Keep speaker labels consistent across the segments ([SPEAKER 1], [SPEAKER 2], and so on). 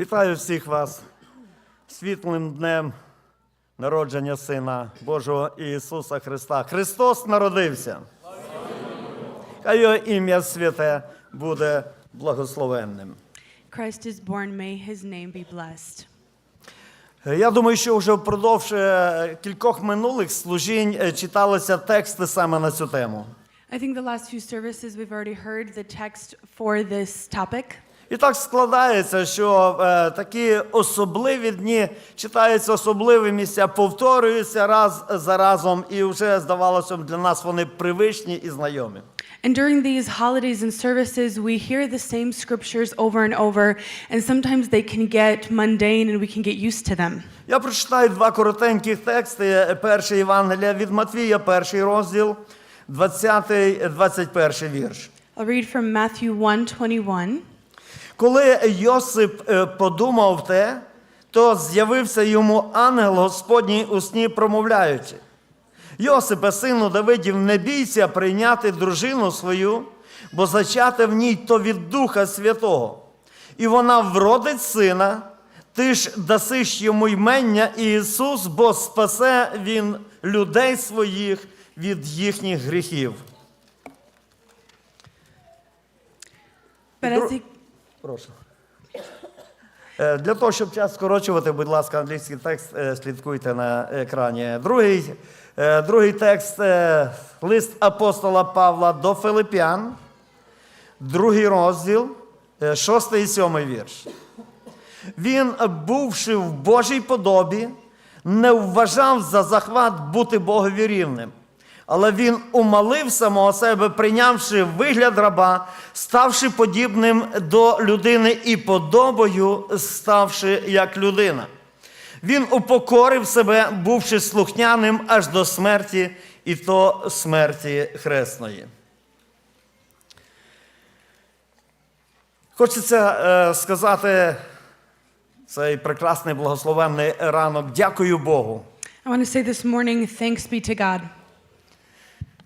[SPEAKER 1] Вітаю всіх вас світлим днем народження Сина Божого Ісуса Христа. Христос народився. Хай його ім'я святе буде благословенним.
[SPEAKER 2] Christ is born, may his name be blessed.
[SPEAKER 1] Я думаю, що вже впродовж е, кількох минулих служінь е, читалися тексти саме на цю тему.
[SPEAKER 2] I think the last few services we've already heard the text for this topic.
[SPEAKER 1] І так складається, що е, такі особливі дні читаються особливі місця, повторюються раз за разом, і вже здавалося б, для нас вони привичні і знайомі.
[SPEAKER 2] And during these holidays and services, we hear the same scriptures over and over, and sometimes they can get mundane and we can get used to them.
[SPEAKER 1] Я прочитаю два коротеньких тексти. Перший Євангелія від Матвія, перший розділ, 20-21 вірш.
[SPEAKER 2] I'll read from Matthew 1:21.
[SPEAKER 1] Коли Йосип е, подумав те, то з'явився йому ангел Господній у сні, промовляючи. Йосипе, сину Давидів, не бійся прийняти дружину свою, бо зачати в ній то від Духа Святого. І вона вродить сина, ти ж дасиш йому ймення Ісус, бо спасе Він людей своїх від їхніх гріхів.
[SPEAKER 2] But as he,
[SPEAKER 1] Прошу. Е, Для того, щоб час скорочувати, будь ласка, англійський текст е, слідкуйте на екрані. Другий, е, другий текст лист апостола Павла до Филип'ян, другий розділ, шостий і сьомий вірш. Він, бувши в Божій подобі, не вважав за захват бути Богові рівним. Але він умалив самого себе, прийнявши вигляд раба, ставши подібним до людини і подобою ставши як людина. Він упокорив себе, бувши слухняним аж до смерті, і то смерті хресної. Хочеться е, сказати цей прекрасний благословенний ранок. Дякую Богу.
[SPEAKER 2] I want to say this morning, thanks be to God.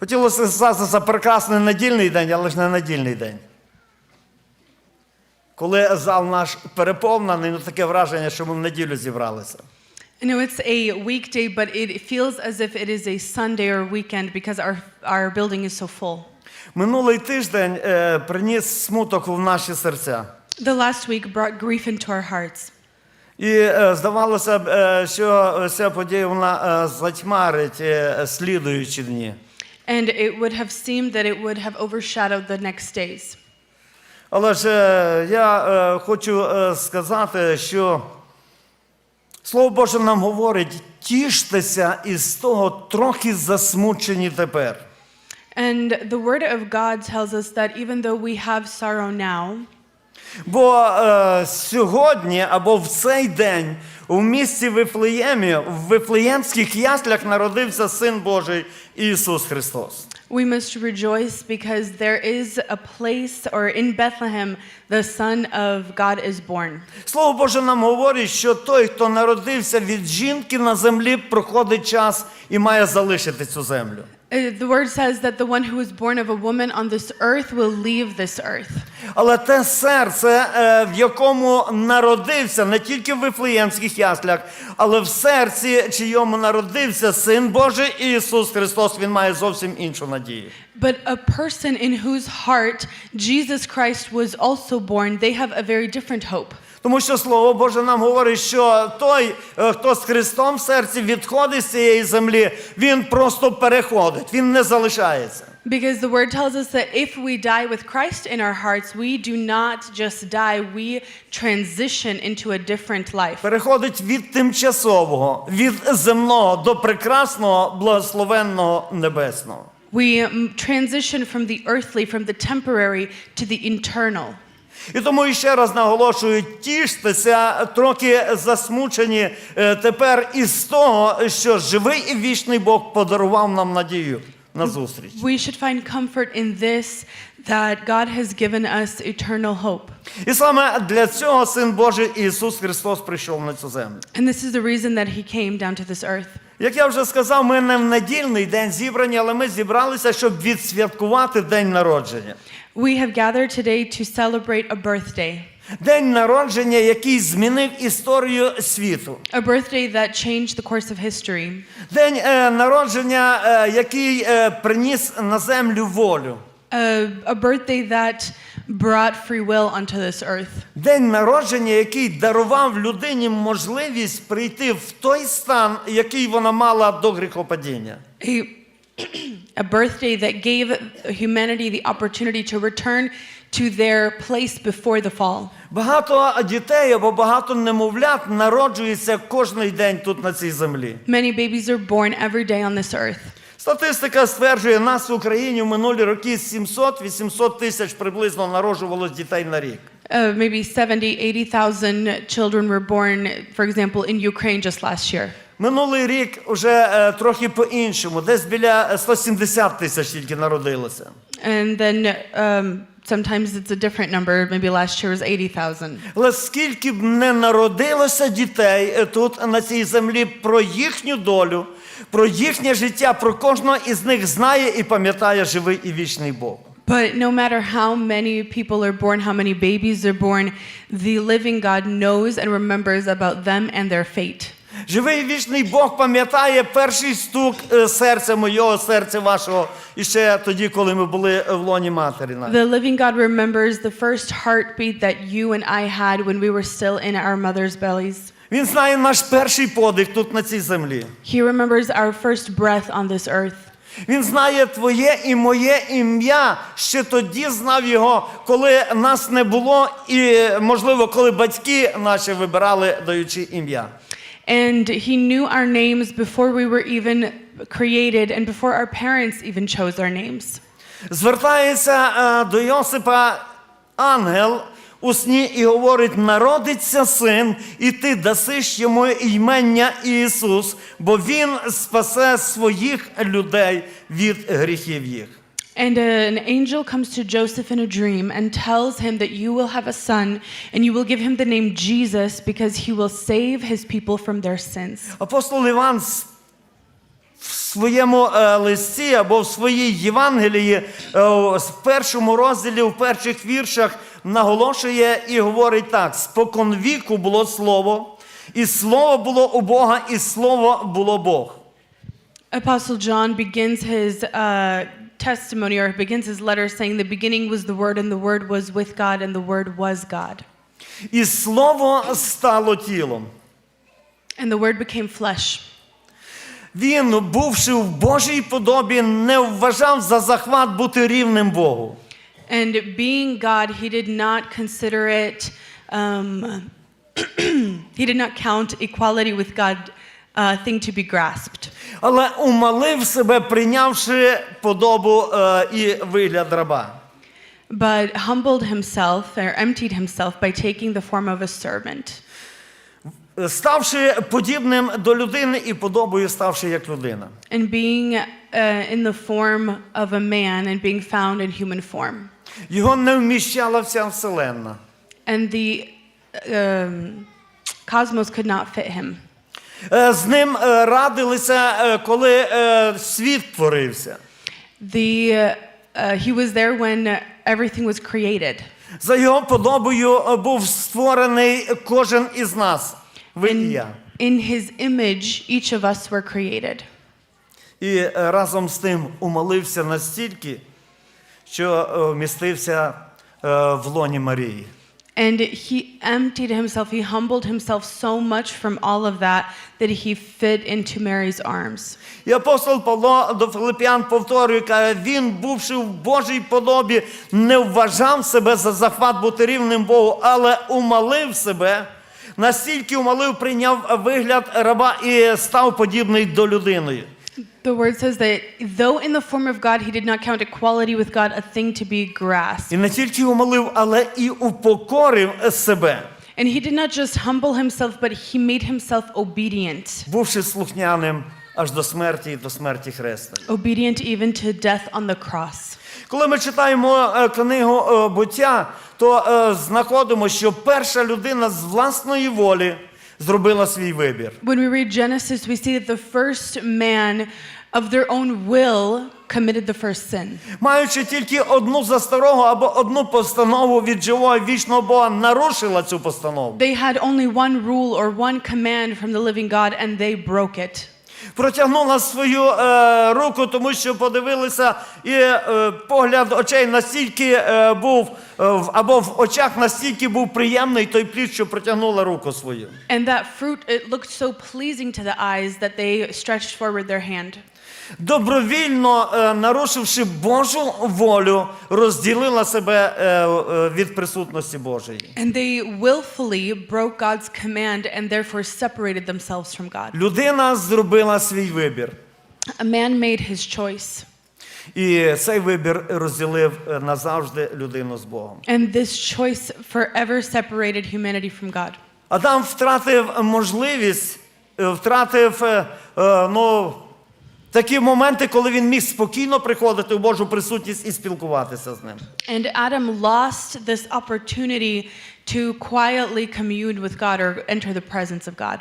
[SPEAKER 1] Хотілося сказати за прекрасний недільний день, але ж не недільний день. Коли зал наш переповнений, ну таке враження, що ми в неділю зібралися.
[SPEAKER 2] I know it's a weekday, but it feels as if it is a Sunday or weekend because our, our building is so full.
[SPEAKER 1] Минулий тиждень е, приніс смуток в наші серця.
[SPEAKER 2] The last week brought grief into our hearts.
[SPEAKER 1] І е, здавалося б, е, що ця подія вона затьмарить слідуючі дні.
[SPEAKER 2] And it would have seemed that it would have overshadowed the next days.
[SPEAKER 1] Але ж е, я е, хочу е, сказати, що Слово Боже нам говорить, тіштеся із того трохи засмучені тепер.
[SPEAKER 2] And the Word of God tells us that even though we have sorrow now,
[SPEAKER 1] Бо е, сьогодні або в цей день у місті Вифлеємі, в Вифлеємських яслях народився Син Божий Ісус Христос.
[SPEAKER 2] we must rejoice because there is a place, or in Bethlehem, the Son of God is born.
[SPEAKER 1] Слово Боже нам говорить, що той, хто народився від жінки на землі, проходить час і має залишити цю землю.
[SPEAKER 2] Uh, The Word says that the one who was born of a woman on this earth will leave this earth.
[SPEAKER 1] Але те серце, е, в якому народився не тільки в Вифлеємських яслях, але в серці, чийому народився Син Божий Ісус Христос, Він має зовсім іншу надію.
[SPEAKER 2] But a person in whose heart Jesus Christ was also born, they have a very different hope.
[SPEAKER 1] Тому що Слово Боже нам говорить, що той, е, хто з Христом в серці відходить з цієї землі, він просто переходить, він не залишається.
[SPEAKER 2] Because the word tells us that if we die with Christ in our hearts, we do not just die, we transition into a different life.
[SPEAKER 1] Переходить від тимчасового, від земного до прекрасного, благословенного небесного.
[SPEAKER 2] We transition from the earthly, from the temporary to the internal.
[SPEAKER 1] І тому іще раз наголошую, тіштеся, трохи засмучені е, тепер із того, що живий і вічний Бог подарував нам надію на зустріч.
[SPEAKER 2] We should find comfort in this that God has given us eternal hope.
[SPEAKER 1] І саме для цього Син Божий Ісус Христос прийшов на цю землю.
[SPEAKER 2] And this is the reason that He came down to this earth.
[SPEAKER 1] Як я вже сказав, ми не в недільний день зібрані, але ми зібралися, щоб відсвяткувати день народження.
[SPEAKER 2] We have gathered today to celebrate a birthday,
[SPEAKER 1] День народження, який змінив історію світу.
[SPEAKER 2] a birthday that changed the course of history,
[SPEAKER 1] День е, народження, е, який е, приніс на землю волю.
[SPEAKER 2] A, a birthday that brought free will onto this earth,
[SPEAKER 1] День народження, який дарував людині можливість прийти в той стан, який вона мала до гріхопадіння.
[SPEAKER 2] a, a birthday that gave humanity the opportunity to return to their place before the fall.
[SPEAKER 1] Багато дітей або багато немовлят народжується кожний день тут на цій землі.
[SPEAKER 2] Many babies are born every day on this earth.
[SPEAKER 1] Статистика стверджує, нас в Україні в минулі роки 700-800 тисяч приблизно народжувалось дітей на рік.
[SPEAKER 2] Uh, maybe 70, 80,000 children were born, for example, in Ukraine just last year.
[SPEAKER 1] Минулий рік вже uh, трохи по-іншому, десь біля 170 тисяч тільки народилося.
[SPEAKER 2] And then um, sometimes it's a different number. Maybe last year was 80,000.
[SPEAKER 1] Але скільки б не народилося дітей е, тут на цій землі про їхню долю, про їхнє життя, про кожного із них знає і пам'ятає живий і вічний Бог.
[SPEAKER 2] But no matter how many people are born, how many babies are born, the living God knows and remembers about them and their fate.
[SPEAKER 1] Живий вічний Бог пам'ятає перший стук е, серця моєго, серця вашого, і ще тоді, коли ми були в лоні матері.
[SPEAKER 2] The living God remembers the first heartbeat that you and I had when we were still in our mother's bellies.
[SPEAKER 1] Він знає наш перший подих тут на цій землі.
[SPEAKER 2] He remembers our first breath on this earth.
[SPEAKER 1] Він знає твоє і моє ім'я. Ще тоді знав його, коли нас не було, і можливо, коли батьки наші вибирали, даючи ім'я.
[SPEAKER 2] And he knew our names before we were even created and before our parents even chose our names.
[SPEAKER 1] Звертається е, до Йосипа ангел у сні і говорить: народиться син, і ти дасиш йому імення Ісус, бо він спасе своїх людей від гріхів їх.
[SPEAKER 2] And an angel comes to Joseph in a dream and tells him that you will have a son and you will give him the name Jesus because he will save his people from their sins.
[SPEAKER 1] Апостол Іван в своєму е, листі або в своїй Євангелії е, в першому розділі, в перших віршах наголошує і говорить так: спокон віку було слово, і слово було у Бога, і слово було Бог.
[SPEAKER 2] Apostle John begins his uh, testimony or begins his letter saying, The beginning was the Word, and the Word was with God, and the Word was God.
[SPEAKER 1] І слово стало тілом.
[SPEAKER 2] And the Word became flesh.
[SPEAKER 1] Він, бувши в Божій подобі, не вважав за захват бути рівним Богу.
[SPEAKER 2] And being God, he did not consider it, um, he did not count equality with God a thing to be grasped.
[SPEAKER 1] Але умалив себе, прийнявши подобу е, і вигляд раба.
[SPEAKER 2] But humbled himself or emptied himself by taking the form of a servant.
[SPEAKER 1] Ставши подібним до людини і подобою ставши як людина.
[SPEAKER 2] And being uh, in the form of a man and being found in human form.
[SPEAKER 1] Його не вміщала вся вселенна.
[SPEAKER 2] And the um, cosmos could not fit him.
[SPEAKER 1] Е, З ним е, радилися, е, коли світ творився.
[SPEAKER 2] The, uh, he was there when everything was created.
[SPEAKER 1] За його подобою був створений кожен із нас. Ви і я.
[SPEAKER 2] In his image, each of us were created.
[SPEAKER 1] І разом з тим умолився настільки, що вмістився в лоні Марії.
[SPEAKER 2] And he emptied himself, he humbled himself so much from all of that that he fit into Mary's arms.
[SPEAKER 1] І апостол Павло до Филип'ян повторює, каже, він, бувши в Божій подобі, не вважав себе за захват бути рівним Богу, але умалив себе, настільки умалив, прийняв вигляд раба і став подібний до людини.
[SPEAKER 2] The word says that though in the form of God, he did not count equality with God a thing to be grasped.
[SPEAKER 1] І не тільки умалив, але і упокорив себе,
[SPEAKER 2] And he did not just humble himself, but he made himself obedient.
[SPEAKER 1] бувши слухняним аж до смерті і до смерті Христа.
[SPEAKER 2] Obedient even to death on the cross.
[SPEAKER 1] Коли ми читаємо е, книгу е, буття, то е, знаходимо, що перша людина з власної волі зробила свій вибір.
[SPEAKER 2] When we read Genesis, we see that the first man of their own will committed the first sin.
[SPEAKER 1] Маючи тільки одну засторогу або одну постанову від живого вічного Бога, нарушила цю постанову.
[SPEAKER 2] They had only one rule or one command from the living God, and they broke it.
[SPEAKER 1] Протягнула свою е, руку, тому що подивилися, і е, погляд очей настільки е, був, е, або в очах настільки був приємний той плід, що протягнула руку свою.
[SPEAKER 2] And that fruit, it looked so pleasing to the eyes that they stretched forward their hand.
[SPEAKER 1] Добровільно е, нарушивши Божу волю, розділила себе е, е, від присутності Божої.
[SPEAKER 2] And they willfully broke God's command and therefore separated themselves from God.
[SPEAKER 1] Людина зробила свій вибір.
[SPEAKER 2] A man made his choice,
[SPEAKER 1] І цей вибір розділив назавжди людину з Богом.
[SPEAKER 2] and this choice forever separated humanity from God.
[SPEAKER 1] Адам втратив можливість, втратив ну, такі моменти, коли він міг спокійно приходити в Божу присутність і спілкуватися з ним.
[SPEAKER 2] And Adam lost this opportunity to quietly commune with God or enter the presence of God.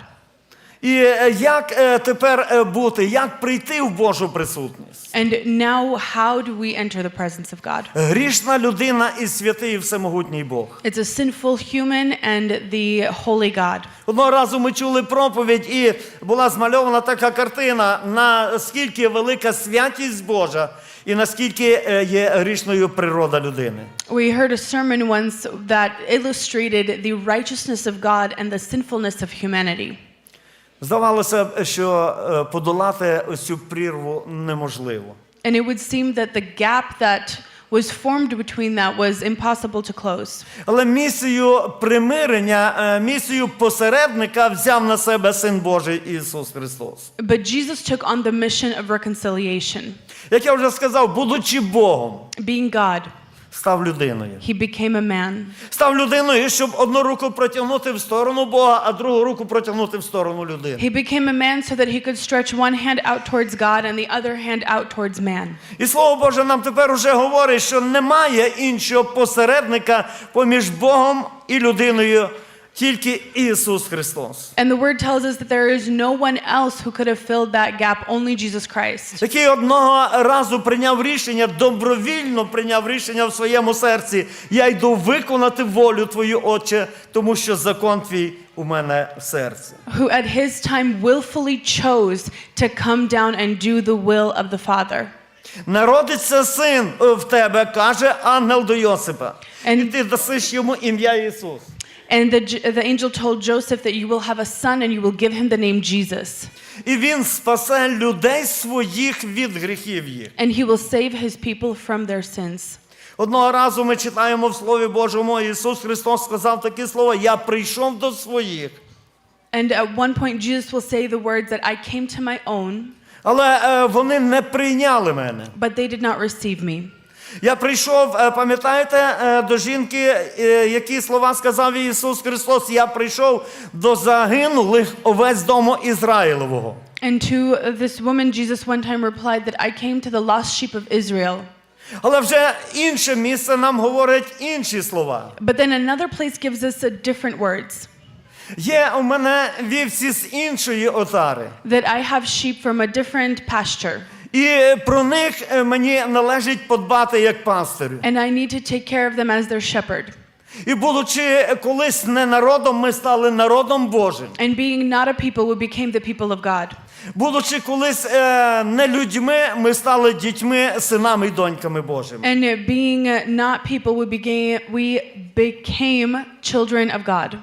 [SPEAKER 1] І е, як е, тепер е, бути, як прийти в Божу присутність?
[SPEAKER 2] And now, how do we enter the presence of God?
[SPEAKER 1] Грішна людина і святий і всемогутній Бог.
[SPEAKER 2] It's a sinful human and the holy God.
[SPEAKER 1] Одного разу ми чули проповідь, і була змальована така картина, наскільки велика святість Божа і наскільки є грішною природа людини.
[SPEAKER 2] We heard a sermon once that illustrated the righteousness of God and the sinfulness of humanity.
[SPEAKER 1] Здавалося б, що е, подолати цю прірву неможливо.
[SPEAKER 2] And it would seem that the gap that was formed between that was impossible to close.
[SPEAKER 1] Але місію примирення, е, місію посередника взяв на себе Син Божий Ісус Христос.
[SPEAKER 2] But Jesus took on the mission of reconciliation.
[SPEAKER 1] Як я вже сказав, будучи Богом,
[SPEAKER 2] Being God,
[SPEAKER 1] став людиною.
[SPEAKER 2] he became a man.
[SPEAKER 1] Став людиною, щоб одну руку протягнути в сторону Бога, а другу руку протягнути в сторону людини.
[SPEAKER 2] He became a man so that he could stretch one hand out towards God and the other hand out towards man.
[SPEAKER 1] І слово Боже нам тепер уже говорить, що немає іншого посередника поміж Богом і людиною, тільки Ісус Христос.
[SPEAKER 2] And the word tells us that there is no one else who could have filled that gap, only Jesus Christ.
[SPEAKER 1] який одного разу прийняв рішення, добровільно прийняв рішення в своєму серці. Я йду виконати волю Твою, Отче, тому що закон твій у мене в серці.
[SPEAKER 2] Who at his time willfully chose to come down and do the will of the Father.
[SPEAKER 1] Народиться син е, в тебе, каже ангел до Йосипа.
[SPEAKER 2] And-
[SPEAKER 1] І ти дасиш йому ім'я Ісус.
[SPEAKER 2] And the, the angel told Joseph that you will have a son and you will give him the name Jesus.
[SPEAKER 1] І він спасе людей своїх від гріхів їх.
[SPEAKER 2] And he will save his people from their sins.
[SPEAKER 1] Одного разу ми читаємо в Слові Божому, Ісус Христос сказав такі слова: Я прийшов до своїх.
[SPEAKER 2] And at one point, Jesus will say the words that I came to my own,
[SPEAKER 1] Але е, вони не прийняли мене.
[SPEAKER 2] but they did not receive me.
[SPEAKER 1] Я прийшов, е, пам'ятаєте, е, до жінки, е, які слова сказав Ісус Христос, я прийшов до загинулих овець дому Ізраїлового.
[SPEAKER 2] And to this woman, Jesus one time replied that I came to the lost sheep of Israel.
[SPEAKER 1] Але вже інше місце нам говорить інші слова.
[SPEAKER 2] But then another place gives us uh, different words
[SPEAKER 1] Є у мене вівці з іншої отари.
[SPEAKER 2] that I have sheep from a different pasture,
[SPEAKER 1] І про них е, мені належить подбати як пастирю.
[SPEAKER 2] and I need to take care of them as their shepherd.
[SPEAKER 1] І будучи колись не народом, ми стали народом Божим.
[SPEAKER 2] And being not a people, we became the people of God.
[SPEAKER 1] Будучи колись е, не людьми, ми стали дітьми, синами і доньками Божими.
[SPEAKER 2] And uh, being not people, we became, we became children of God.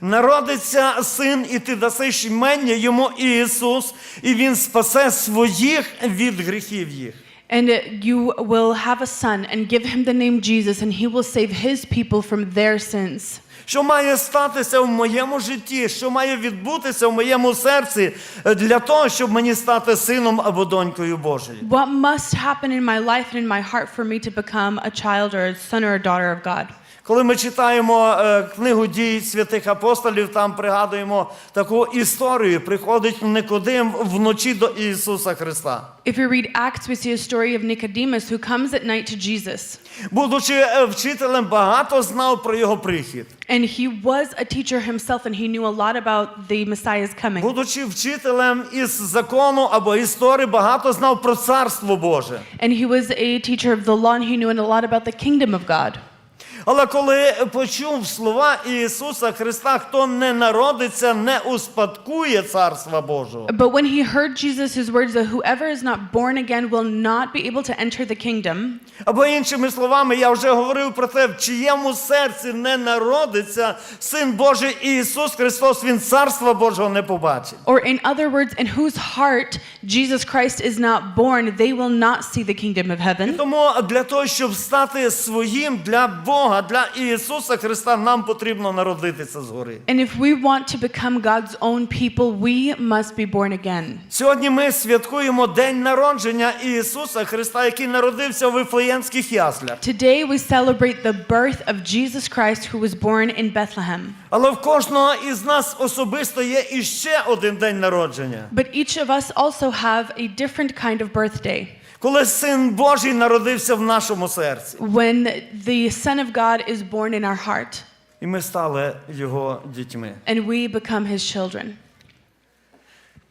[SPEAKER 1] Народиться син, і ти дасиш імення йому Ісус, і він спасе своїх від гріхів їх.
[SPEAKER 2] And uh, you will have a son and give him the name Jesus, and he will save his people from their sins.
[SPEAKER 1] Що має статися в моєму житті, що має відбутися в моєму серці е, для того, щоб мені стати сином або донькою Божою?
[SPEAKER 2] What must happen in my life and in my heart for me to become a child or a son or a daughter of God?
[SPEAKER 1] Коли ми читаємо е, книгу дій святих апостолів, там пригадуємо таку історію. Приходить Никодим вночі до Ісуса Христа.
[SPEAKER 2] If we read Acts, we see a story of Nicodemus who comes at night to Jesus.
[SPEAKER 1] Будучи е, вчителем, багато знав про його прихід.
[SPEAKER 2] And he was a teacher himself, and he knew a lot about the Messiah's coming.
[SPEAKER 1] Будучи вчителем із закону або історії, багато знав про царство Боже.
[SPEAKER 2] And he was a teacher of the law, and he knew a lot about the kingdom of God.
[SPEAKER 1] Але коли почув слова Ісуса Христа, хто не народиться, не успадкує царства Божого.
[SPEAKER 2] But when he heard Jesus' words that whoever is not born again will not be able to enter the kingdom,
[SPEAKER 1] Або іншими словами, я вже говорив про те, в чиєму серці не народиться Син Божий Ісус Христос, Він царства Божого не побачить.
[SPEAKER 2] or in other words, in whose heart Jesus Christ is not born, they will not see the kingdom of
[SPEAKER 1] І
[SPEAKER 2] heaven.
[SPEAKER 1] тому для того, щоб стати своїм для Бога, для Ісуса Христа, нам потрібно народитися згори.
[SPEAKER 2] And if we want to become God's own people, we must be born again.
[SPEAKER 1] Сьогодні ми святкуємо День народження Ісуса Христа, який народився в Вифлеємських яслях.
[SPEAKER 2] Today we celebrate the birth of Jesus Christ who was born in Bethlehem.
[SPEAKER 1] Але в кожного із нас особисто є іще один день народження,
[SPEAKER 2] But each of us also have a different kind of birthday
[SPEAKER 1] коли Син Божий народився в нашому серці,
[SPEAKER 2] when the Son of God is born in our heart
[SPEAKER 1] і ми стали Його дітьми.
[SPEAKER 2] and we become his children.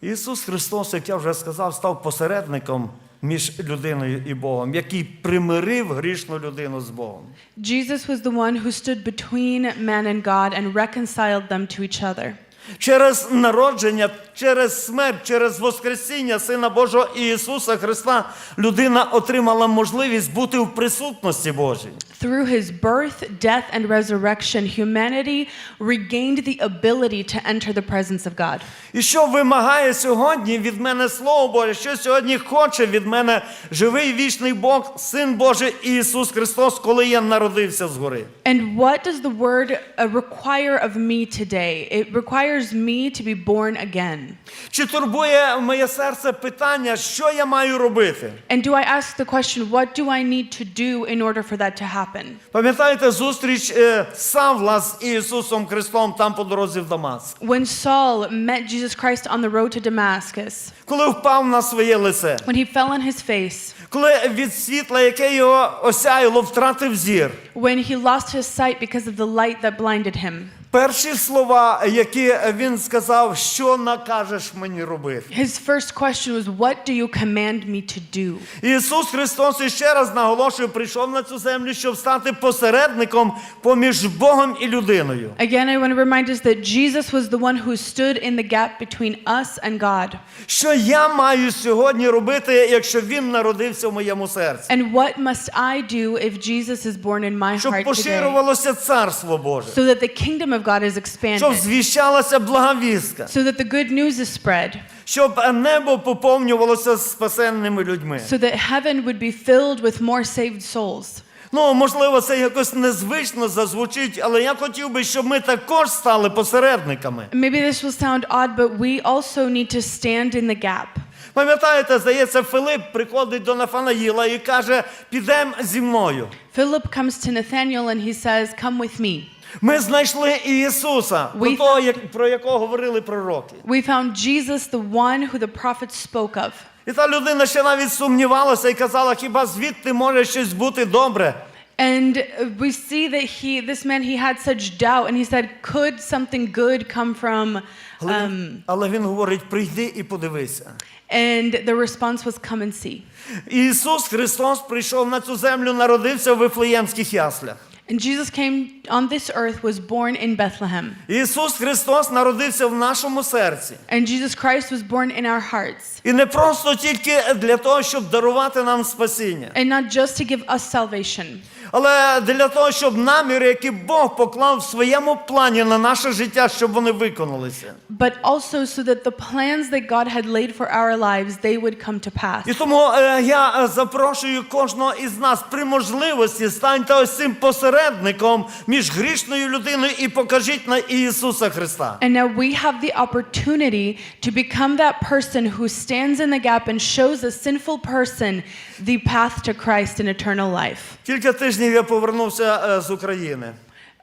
[SPEAKER 1] Ісус Христос, як я вже сказав, став посередником між людиною і Богом, який примирив грішну людину з Богом.
[SPEAKER 2] Jesus was the one who stood between man and God and reconciled them to each other.
[SPEAKER 1] Через народження, через смерть, через Воскресіння Сина Божого Ісуса Христа людина отримала можливість бути в присутності Божій.
[SPEAKER 2] Through his birth, death, and resurrection, humanity regained the ability to enter the presence of God.
[SPEAKER 1] І що вимагає сьогодні від мене Слово Боже, що сьогодні хоче від мене живий вічний Бог, Син Божий Ісус Христос, коли я народився згори.
[SPEAKER 2] And what does the word uh, require of me today? It requires me to be born again.
[SPEAKER 1] Чи турбує моє серце питання, що я маю робити?
[SPEAKER 2] And do I ask the question, what do I need to do in order for that to happen?
[SPEAKER 1] Пам'ятаєте зустріч е, Савла з Ісусом Христом там по дорозі в Дамаск,
[SPEAKER 2] When Saul met Jesus Christ on the road to Damascus,
[SPEAKER 1] коли впав на своє лице,
[SPEAKER 2] when he fell on his face,
[SPEAKER 1] коли від світла, яке його осяяло, втратив зір.
[SPEAKER 2] when he lost his sight because of the light that blinded him,
[SPEAKER 1] Перші слова, які він сказав, що накажеш мені робити.
[SPEAKER 2] his first question was, What do you command me to do?
[SPEAKER 1] Ісус Христос іще раз наголошую, прийшов на цю землю, щоб стати посередником поміж Богом і людиною.
[SPEAKER 2] Again, I want to remind us that Jesus was the one who stood in the gap between us and God.
[SPEAKER 1] Що я маю сьогодні робити, якщо він народився в моєму серці?
[SPEAKER 2] And what must I do if Jesus is born in my heart today?
[SPEAKER 1] поширювалося царство Боже,
[SPEAKER 2] So that the kingdom of God is
[SPEAKER 1] щоб
[SPEAKER 2] expanded,
[SPEAKER 1] звіщалася благовістка,
[SPEAKER 2] so that the good news is spread,
[SPEAKER 1] щоб небо поповнювалося спасенними людьми.
[SPEAKER 2] so that heaven would be filled with more saved souls.
[SPEAKER 1] Ну, можливо, це якось незвично зазвучить, але я хотів би, щоб ми також стали посередниками.
[SPEAKER 2] Maybe this will sound odd, but we also need to stand in the gap.
[SPEAKER 1] Пам'ятаєте, здається, Филип приходить до Нафанаїла і каже: підемо зі мною.
[SPEAKER 2] Philip comes to Nathanael and he says, Come with me.
[SPEAKER 1] Ми знайшли Ісуса,
[SPEAKER 2] We-
[SPEAKER 1] того, про якого говорили пророки.
[SPEAKER 2] We found Jesus, the one who the prophets spoke of.
[SPEAKER 1] І та людина ще навіть сумнівалася і казала, хіба звідти може щось бути добре?
[SPEAKER 2] And we see that he, this man, he had such doubt, and he said, Could something good come from. Um,
[SPEAKER 1] але він говорить: прийди і подивися.
[SPEAKER 2] and the response was, Come and see.
[SPEAKER 1] Ісус Христос прийшов на цю землю, народився в Вифлеємських яслях.
[SPEAKER 2] And Jesus came on this earth, was born in Bethlehem.
[SPEAKER 1] Ісус Христос народився в нашому серці.
[SPEAKER 2] And Jesus Christ was born in our hearts.
[SPEAKER 1] І не просто тільки для того, щоб дарувати нам спасіння,
[SPEAKER 2] And not just to give us salvation,
[SPEAKER 1] Але для того, щоб наміри, які Бог поклав в своєму плані на наше життя, щоб вони виконалися.
[SPEAKER 2] but also so that the plans that God had laid for our lives, they would come to pass.
[SPEAKER 1] І тому е, я е, запрошую кожного із нас при можливості станьте ось цим посередником між грішною людиною і покажіть на Ісуса Христа.
[SPEAKER 2] And now we have the opportunity to become that person who stands in the gap and shows a sinful person the path to Christ and eternal life.
[SPEAKER 1] Кілька тижнів я повернувся е, з України.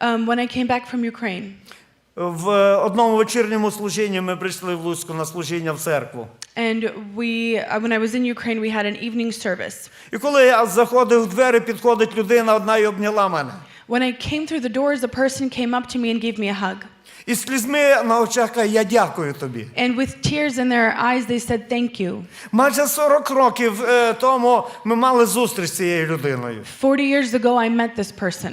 [SPEAKER 2] um, when I came back from Ukraine.
[SPEAKER 1] В е, одному вечірньому служінні ми прийшли в Луцьку на служіння в церкву.
[SPEAKER 2] And we, uh, when I was in Ukraine, we had an evening service.
[SPEAKER 1] І коли я заходив в двері, підходить людина одна і обняла мене.
[SPEAKER 2] When I came through the doors, a person came up to me and gave me a hug.
[SPEAKER 1] І слізьми на очах каже, я дякую тобі.
[SPEAKER 2] And with tears in their eyes, they said, Thank you.
[SPEAKER 1] Майже 40 років е, тому ми мали зустріч з цією людиною.
[SPEAKER 2] 40 years ago, I met this person.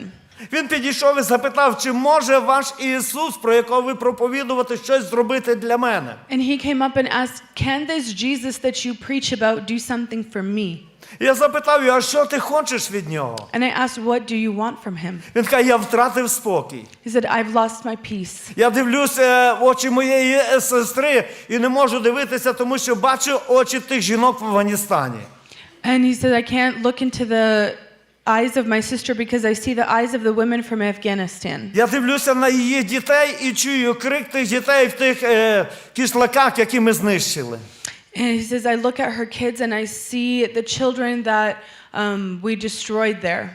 [SPEAKER 1] Він підійшов і запитав, чи може ваш Ісус, про якого ви проповідувати, щось зробити для мене.
[SPEAKER 2] And he came up and asked, Can this Jesus that you preach about do something for me?
[SPEAKER 1] Я запитав його, а що ти хочеш від нього?
[SPEAKER 2] And I asked, What do you want from him?
[SPEAKER 1] Він каже, я втратив спокій.
[SPEAKER 2] He said, I've lost my peace.
[SPEAKER 1] Я дивлюся в очі моєї е, сестри і не можу дивитися, тому що бачу очі тих жінок в Афганістані.
[SPEAKER 2] And he said, I can't look into the eyes of my sister because I see the eyes of the women from Afghanistan.
[SPEAKER 1] Я дивлюся на її дітей і чую крик тих дітей в тих е, кишлаках, які ми знищили.
[SPEAKER 2] And he says, I look at her kids and I see the children that um, we destroyed there.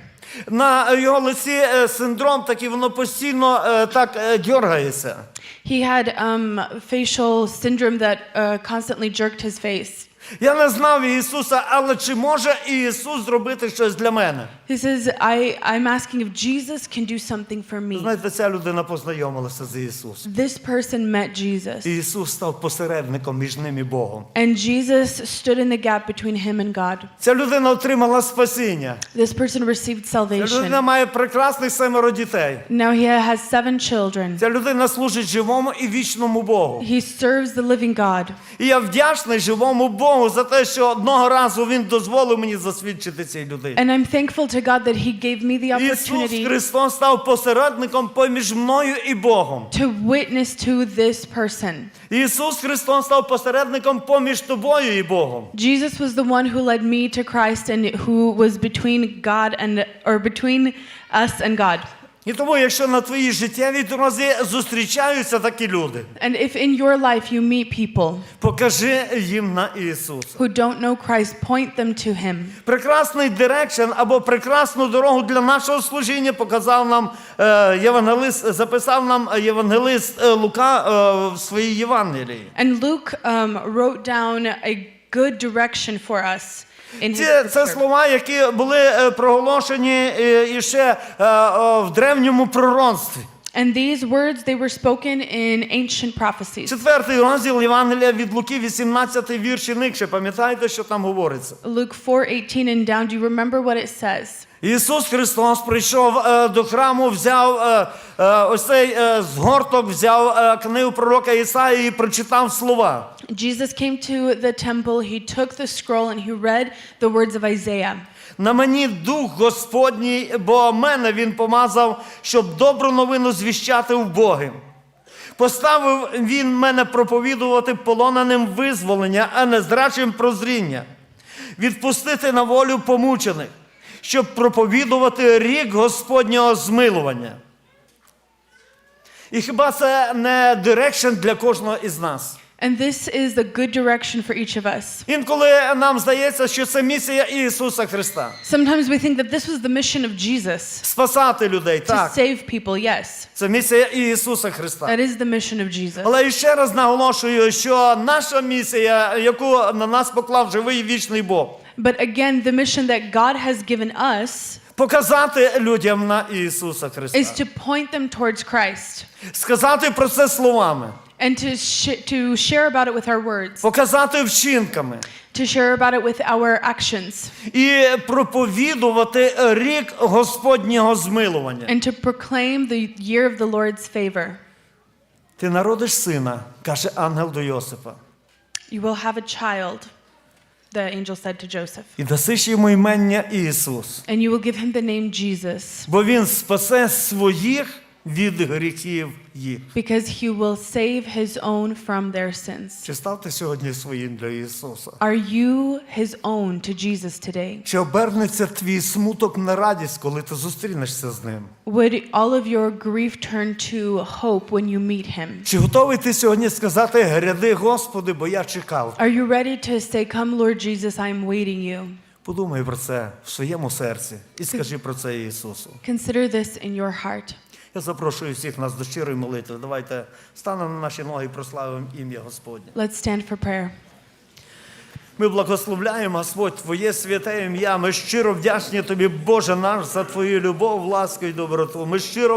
[SPEAKER 1] На його лиці е, синдром такий, воно постійно е, так е, дергається.
[SPEAKER 2] He had um, facial syndrome that uh, constantly jerked his face.
[SPEAKER 1] Я не знав Ісуса, але чи може Ісус зробити щось для мене?
[SPEAKER 2] He says, I, I'm asking if Jesus can do something for me.
[SPEAKER 1] Знаєте, ця людина познайомилася з Ісусом.
[SPEAKER 2] This person met Jesus.
[SPEAKER 1] І Ісус став посередником між ним і Богом.
[SPEAKER 2] And Jesus stood in the gap between him and God.
[SPEAKER 1] Ця людина отримала спасіння.
[SPEAKER 2] This person received
[SPEAKER 1] Ця людина
[SPEAKER 2] salvation.
[SPEAKER 1] має прекрасних семеро дітей.
[SPEAKER 2] Now he has seven children.
[SPEAKER 1] Ця людина служить живому і вічному Богу.
[SPEAKER 2] He serves the living God.
[SPEAKER 1] І я вдячний живому Богу за те, що одного разу він дозволив мені засвідчити цій людині.
[SPEAKER 2] And I'm thankful to God that He gave me the
[SPEAKER 1] Ісус
[SPEAKER 2] opportunity
[SPEAKER 1] Христос став посередником поміж мною і Богом.
[SPEAKER 2] to witness to this person.
[SPEAKER 1] Ісус Христос став посередником поміж тобою і Богом.
[SPEAKER 2] Jesus was the one who led me to Christ and who was between God and or between us and God.
[SPEAKER 1] І тому, якщо на твоїй життєвій дорозі зустрічаються такі люди,
[SPEAKER 2] And if in your life you meet people
[SPEAKER 1] покажи їм на Ісуса.
[SPEAKER 2] who don't know Christ, point them to Him.
[SPEAKER 1] Прекрасний дирекшн або прекрасну дорогу для нашого служіння показав нам е, євангелист, записав нам євангелист е, Лука е, в своїй Євангелії.
[SPEAKER 2] And Luke um, wrote down a good direction for us
[SPEAKER 1] Це, це слова, які були е, проголошені е, іще е, в древньому пророцтві.
[SPEAKER 2] And these words they were spoken in ancient prophecies.
[SPEAKER 1] Четвертий розділ Євангелія від Луки, 18 вірш і нижче. Пам'ятаєте, що там говориться?
[SPEAKER 2] Luke 4:18 and down. Do you remember what it says?
[SPEAKER 1] Ісус Христос прийшов е, до храму, взяв е, е, ось цей е, згорток, взяв е, книгу пророка Ісаї і прочитав слова.
[SPEAKER 2] Jesus came to the temple, he took the scroll and he read the words of Isaiah.
[SPEAKER 1] На мені дух Господній, бо мене він помазав, щоб добру новину звіщати в Боги. Поставив він мене проповідувати полоненим визволення, а не зрачим прозріння, відпустити на волю помучених, щоб проповідувати рік Господнього змилування. І хіба це не дирекшн для кожного із нас?
[SPEAKER 2] And this is the good direction for each of us.
[SPEAKER 1] Інколи нам здається, що це місія Ісуса Христа.
[SPEAKER 2] Sometimes we think that this was the mission of Jesus
[SPEAKER 1] Спасати людей,
[SPEAKER 2] to
[SPEAKER 1] так.
[SPEAKER 2] save people. Yes,
[SPEAKER 1] Це місія Ісуса Христа.
[SPEAKER 2] that is the mission of Jesus.
[SPEAKER 1] Але ще раз наголошую, що наша місія, яку на нас поклав живий і вічний Бог,
[SPEAKER 2] But again, the mission that God has given us
[SPEAKER 1] показати людям на Ісуса Христа.
[SPEAKER 2] is to point them towards Christ
[SPEAKER 1] Сказати про це словами,
[SPEAKER 2] and to sh- to share about it with our words,
[SPEAKER 1] показати вчинками
[SPEAKER 2] to share about it with our actions,
[SPEAKER 1] і проповідувати рік Господнього змилування.
[SPEAKER 2] and to proclaim the year of the Lord's favor.
[SPEAKER 1] Ти народиш сина, каже ангел до Йосипа,
[SPEAKER 2] You will have a child, the angel said to Joseph,
[SPEAKER 1] і дасиш йому імення Ісус,
[SPEAKER 2] and you will give him the name Jesus,
[SPEAKER 1] бо він спасе своїх від гріхів їх.
[SPEAKER 2] because he will save his own from their sins.
[SPEAKER 1] Чи став ти сьогодні своїм для Ісуса?
[SPEAKER 2] Are you his own to Jesus today?
[SPEAKER 1] Чи обернеться твій смуток на радість, коли ти зустрінешся з ним?
[SPEAKER 2] Would all of your grief turn to hope when you meet him?
[SPEAKER 1] Чи готовий ти сьогодні сказати гряди, Господи, бо я чекав?
[SPEAKER 2] Are you ready to say, Come, Lord Jesus, I am waiting you?
[SPEAKER 1] Подумай про це в своєму серці і скажи про це Ісусу.
[SPEAKER 2] Consider this in your heart.
[SPEAKER 1] Я запрошую всіх нас до щирої молитви. Давайте станемо на наші ноги і прославимо ім'я Господнє.
[SPEAKER 2] Let's stand for prayer.
[SPEAKER 1] Ми благословляємо, Господь, Твоє святе ім'я. Ми щиро вдячні Тобі, Боже наш, за Твою любов, ласку і доброту. Ми щиро